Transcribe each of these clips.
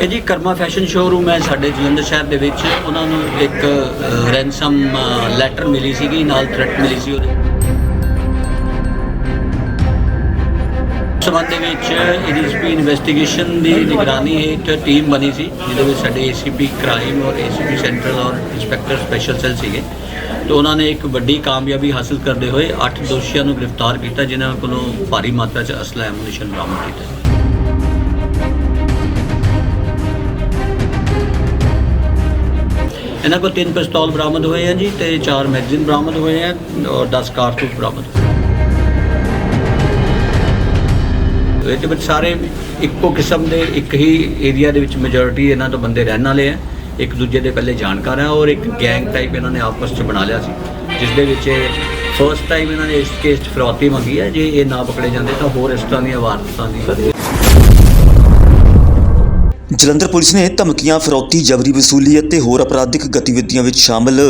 ਇਹ ਜੀ ਕਰਮਾ fashion showroom ਹੈ ਸਾਡੇ ਜਲੰਧਰ ਸ਼ਹਿਰ ਦੇ ਵਿੱਚ। ਉਹਨਾਂ ਨੂੰ ਇੱਕ ਰੈਂਸਮ ਲੈਟਰ ਮਿਲੀ ਸੀਗੀ, ਨਾਲ ਥ੍ਰੈਟ ਮਿਲੀ ਸੀ ਉਹਦੇ। ਉਸ ਸੰਬੰਧ ਦੇ ਵਿੱਚ ਏਡੀਐਸਪੀ ਇਨਵੈਸਟੀਗੇਸ਼ਨ ਦੀ ਨਿਗਰਾਨੀ ਹੇਠ ਟੀਮ ਬਣੀ ਸੀ, ਜਿਹਦੇ ਵਿੱਚ ਸਾਡੇ ਏਸੀਪੀ ਕ੍ਰਾਈਮ ਔਰ ਏਸੀਪੀ ਸੈਂਟਰਲ ਔਰ ਇੰਸਪੈਕਟਰ ਸਪੈਸ਼ਲ ਸੈੱਲ ਸੀਗੇ। ਤੇ ਉਹਨਾਂ ਨੇ ਇੱਕ ਵੱਡੀ ਕਾਮਯਾਬੀ ਹਾਸਲ ਕਰਦੇ ਹੋਏ 8 ਦੋਸ਼ੀਆਂ ਨੂੰ ਗ੍ਰਿਫਤਾਰ ਕੀਤਾ, ਜਿਨ੍ਹਾਂ ਕੋਲੋਂ ਭਾਰੀ ਮਾਤਰਾ 'ਚ ਅਸਲਾ ਐਮੂਨੀਸ਼ਨ ਬਰਾਮਦ ਕੀਤਾ। ਇਹਨਾਂ ਕੋਲ ਤਿੰਨ ਪਿਸਤੌਲ ਬਰਾਮਦ ਹੋਏ ਆ ਜੀ ਤੇ ਚਾਰ ਮੈਗਜ਼ੀਨ ਬਰਾਮਦ ਹੋਏ ਆ ਔਰ 10 ਕਾਰਤੂਸ ਬਰਾਮਦ ਹੋਏ ਇਹਦੇ ਵਿੱਚ ਸਾਰੇ ਇੱਕੋ ਕਿਸਮ ਦੇ, ਇੱਕ ਹੀ ਏਰੀਆ ਦੇ ਵਿੱਚ ਮੈਜੋਰਿਟੀ ਇਹਨਾਂ ਤੋਂ ਬੰਦੇ ਰਹਿਣ ਵਾਲੇ ਆ। ਇੱਕ ਦੂਜੇ ਦੇ ਪਹਿਲੇ ਜਾਣਕਾਰ ਆ ਔਰ ਇੱਕ ਗੈਂਗ ਟਾਈਪ ਇਹਨਾਂ ਨੇ ਆਪਸ ਚ ਬਣਾ ਲਿਆ ਸੀ। ਜਿਸ ਦੇ ਵਿੱਚ ਫਰਸਟ ਟਾਈਮ ਇਹਨਾਂ ਨੇ ਇਸ ਕੇਸ 'ਚ ਫਿਰੌਤੀ ਮੰਗੀ ਹੈ ਜੇ ਇਹ ਨਾ ਪਕੜੇ ਜਾਂਦੇ ਤਾਂ ਹੋਰ ਇਸ ਤਰ੍ਹਾਂ ਦੀਆਂ ਵਾਰਦਾਤਾਂ ਦੀ ਜਲੰਧਰ ਪੁਲਿਸ ਨੇ ਧਮਕੀਆਂ, ਫਿਰੌਤੀ, ਜਬਰੀ ਵਸੂਲੀ ਅਤੇ ਹੋਰ ਅਪਰਾਧਿਕ ਗਤੀਵਿਧੀਆਂ ਵਿੱਚ ਸ਼ਾਮਲ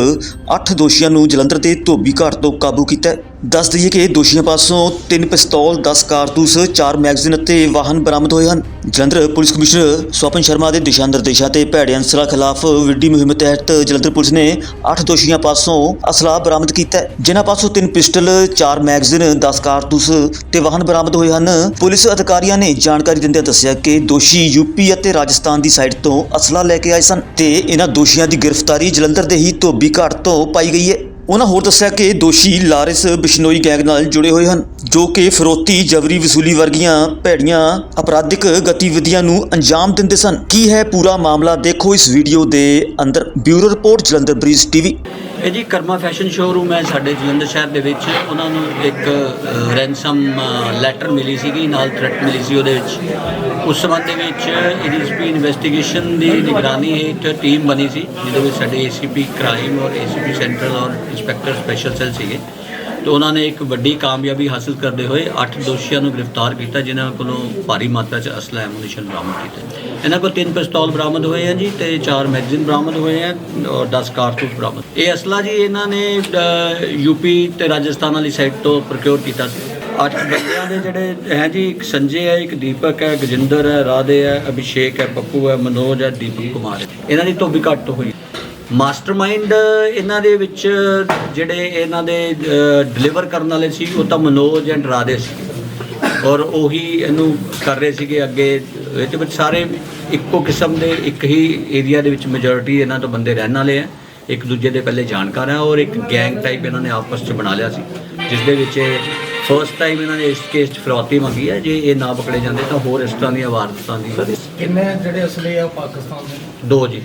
8 ਦੋਸ਼ੀਆਂ ਨੂੰ ਜਲੰਧਰ ਦੇ ਧੋਬੀ ਘਾਟ ਤੋਂ ਕਾਬੂ ਕੀਤਾ ਹੈ। ਦੱਸ ਦਈਏ ਕਿ ਦੋਸ਼ੀਆਂ ਪਾਸੋਂ 3 ਪਿਸਤੌਲ 10 ਕਾਰਤੂਸ 4 ਮੈਗਜ਼ੀਨ ਅਤੇ ਵਾਹਨ ਬਰਾਮਦ ਹੋਏ ਹਨ। ਜਲੰਧਰ ਪੁਲਿਸ ਕਮਿਸ਼ਨਰ ਸਵਪਨ ਸ਼ਰਮਾ ਦੇ ਦਿਸ਼ਾ ਨਿਰਦੇਸ਼ਾਂ ਤੇ ਭੈੜੇ ਅਨਸਰਾਂ ਖਿਲਾਫ ਵਿੱਢੀ ਮੁਹਿੰਮ ਤਹਿਤ ਜਲੰਧਰ ਪੁਲਿਸ ਨੇ 8 ਦੋਸ਼ੀਆਂ ਪਾਸੋਂ ਅਸਲਾ ਬਰਾਮਦ ਕੀਤਾ ਹੈ। ਜਿਨ੍ਹਾਂ ਪਾਸੋਂ 3 ਪਿਸਟਲ 4 ਮੈਗਜ਼ੀਨ 10 ਕਾਰਤੂਸ ਤੇ ਵਾਹਨ ਬਰਾਮਦ ਹੋਏ ਹਨ। ਪੁਲਿਸ ਅਧਿਕਾਰੀਆਂ ਨੇ ਜਾਣਕਾਰੀ ਦਿੰਦਿਆਂ ਦੱਸਿਆ ਕਿ ਦੋਸ਼ੀ ਯੂਪੀ ਅਤੇ ਰਾਜਸਥਾਨ ਦੀ ਸਾਈਡ ਤੋਂ ਅਸਲਾ ਲੈ ਕੇ ਆਏ ਸਨ ਤੇ ਇਹਨਾਂ ਦੋਸ਼ੀਆਂ ਦੀ ਗ੍ਰਿਫਤਾਰੀ ਜਲੰਧਰ ਦੇ ਹੀ ਧੋਬੀ ਘਾਟ ਤੋਂ ਪਾਈ ਗਈ ਹੈ। ਉਹਨਾਂ ਹੋਰ ਦੱਸਿਆ ਕਿ ਦੋਸ਼ੀ ਲਾਰਿਸ ਬਿਸ਼ਨੋਈ ਗੈਂਗ ਨਾਲ ਜੁੜੇ ਹੋਏ ਹਨ, ਜੋ ਕਿ ਫਰੋਤੀ ਜਬਰੀ ਵਸੂਲੀ ਵਰਗੀਆਂ ਭੈੜੀਆਂ ਅਪਰਾਧਿਕ ਗਤੀਵਿਧੀਆਂ ਨੂੰ ਅੰਜਾਮ ਦਿੰਦੇ ਸਨ। ਕੀ ਹੈ ਪੂਰਾ ਮਾਮਲਾ? ਦੇਖੋ ਇਸ ਵੀਡੀਓ ਦੇ ਅੰਦਰ। Bureau report, Jalandhar Brij TV. ਇਹ ਜੀ ਕਰਮਾ ਫੈਸ਼ਨ ਸ਼ੋਰੂਮ ਹੈ ਸਾਡੇ ਜਲੰਧਰ ਸ਼ਹਿਰ ਦੇ ਵਿੱਚ। ਉਹਨਾਂ ਨੂੰ ਇੱਕ ਰੈਂਸਮ ਲੈਟਰ ਮਿਲੀ ਸੀਗੀ, ਨਾਲ ਥ੍ਰੈਟ ਮਿਲੀ ਸੀ ਉਹਦੇ ਵਿੱਚ। ਉਸ ਸੰਬੰਧ ਦੇ ਵਿੱਚ ਏਡੀਐਸਪੀ ਇਨਵੈਸਟੀਗੇਸ਼ਨ ਦੀ ਨਿਗਰਾਨੀ ਹੇਠ ਟੀਮ ਬਣੀ ਸੀ, ਜਿਹਦੇ ਵਿੱਚ ਸਾਡੇ ਏਸੀਪੀ ਕ੍ਰਾਈਮ ਔਰ ਏਸੀਪੀ ਸੈਂਟਰਲ ਔਰ ਇੰਸਪੈਕਟਰ ਸਪੈਸ਼ਲ ਸੈੱਲ ਸੀਗੇ। ਤੇ ਉਹਨਾਂ ਨੇ ਇੱਕ ਵੱਡੀ ਕਾਮਯਾਬੀ ਹਾਸਲ ਕਰਦੇ ਹੋਏ 8 ਦੋਸ਼ੀਆਂ ਨੂੰ ਗ੍ਰਿਫਤਾਰ ਕੀਤਾ, ਜਿਨ੍ਹਾਂ ਕੋਲੋਂ ਭਾਰੀ ਮਾਤਰਾ 'ਚ ਅਸਲਾ ਐਮੂਨੀਸ਼ਨ ਬਰਾਮਦ ਕੀਤਾ। ਇਹਨਾਂ ਕੋਲ ਤਿੰਨ ਪਿਸਤੌਲ ਬਰਾਮਦ ਹੋਏ ਆ ਜੀ ਤੇ ਚਾਰ ਮੈਗਜ਼ੀਨ ਬਰਾਮਦ ਹੋਏ ਆ ਔਰ 10 ਕਾਰਤੂਸ ਬਰਾਮਦ। ਇਹ ਅਸਲਾ ਜੀ ਇਹਨਾਂ ਨੇ ਯੂਪੀ ਤੇ ਰਾਜਸਥਾਨ ਵਾਲੀ ਸਾਈਡ ਤੋਂ ਪ੍ਰੋਕਿਉਰ ਕੀਤਾ ਸੀ। ਅੱਠ ਬੰਦਿਆਂ ਦੇ ਜਿਹੜੇ ਹੈ ਜੀ, ਇੱਕ ਸੰਜੇ ਹੈ, ਇੱਕ ਦੀਪਕ ਹੈ, ਗਜਿੰਦਰ ਹੈ, ਰਾਧੇ ਹੈ, ਅਭਿਸ਼ੇਕ ਹੈ, ਪੱਪੂ ਹੈ, ਮਨੋਜ ਹੈ, ਦੀਪਕ ਕੁਮਾਰ ਹੈ। ਇਹਨਾਂ ਦੀ ਧੋਬੀ ਘੱਟ ਤੋਂ ਹੋਈ। ਮਾਸਟਰਮਾਈਂਡ ਇਹਨਾਂ ਦੇ ਵਿੱਚ ਜਿਹੜੇ ਇਹਨਾਂ ਦੇ ਡਿਲੀਵਰ ਕਰਨ ਵਾਲੇ ਸੀ ਉਹ ਤਾਂ ਮਨੋਜ ਐਂਡ ਰਾਧੇ ਸੀ। ਔਰ ਉਹੀ ਇਹਨੂੰ ਕਰ ਰਹੇ ਸੀਗੇ ਅੱਗੇ ਇਹਦੇ ਵਿੱਚ ਸਾਰੇ ਇੱਕੋ ਕਿਸਮ ਦੇ ਇੱਕ ਹੀ ਏਰੀਆ ਦੇ ਵਿੱਚ ਮੈਜੋਰਿਟੀ ਇਹਨਾਂ ਤੋਂ ਬੰਦੇ ਰਹਿਣ ਵਾਲੇ ਆ। ਇੱਕ ਦੂਜੇ ਦੇ ਪਹਿਲੇ ਜਾਣਕਾਰ ਆ ਔਰ ਇੱਕ ਗੈਂਗ ਟਾਈਪ ਇਹਨਾਂ ਨੇ ਆਪਸ ਚ ਬਣਾ ਲਿਆ ਸੀ ਜਿਸ ਦੇ ਵਿੱਚ ਫਰਸਟ ਟਾਈਮ ਇਹਨਾਂ ਨੇ ਇਸ ਕੇਸ 'ਚ ਫਿਰੌਤੀ ਮੰਗੀ ਹੈ ਜੇ ਇਹ ਨਾ ਪਕੜੇ ਜਾਂਦੇ ਤਾਂ ਹੋਰ ਇਸ ਤਰ੍ਹਾਂ ਦੀਆਂ ਵਾਰਦਾਤਾਂ ਦੀ ਕਿੰਨੇ ਜਿਹੜੇ ਅਸਲੇ ਆ ਪਾਕਿਸਤਾਨ ਦੇ? ਦੋ ਜੀ।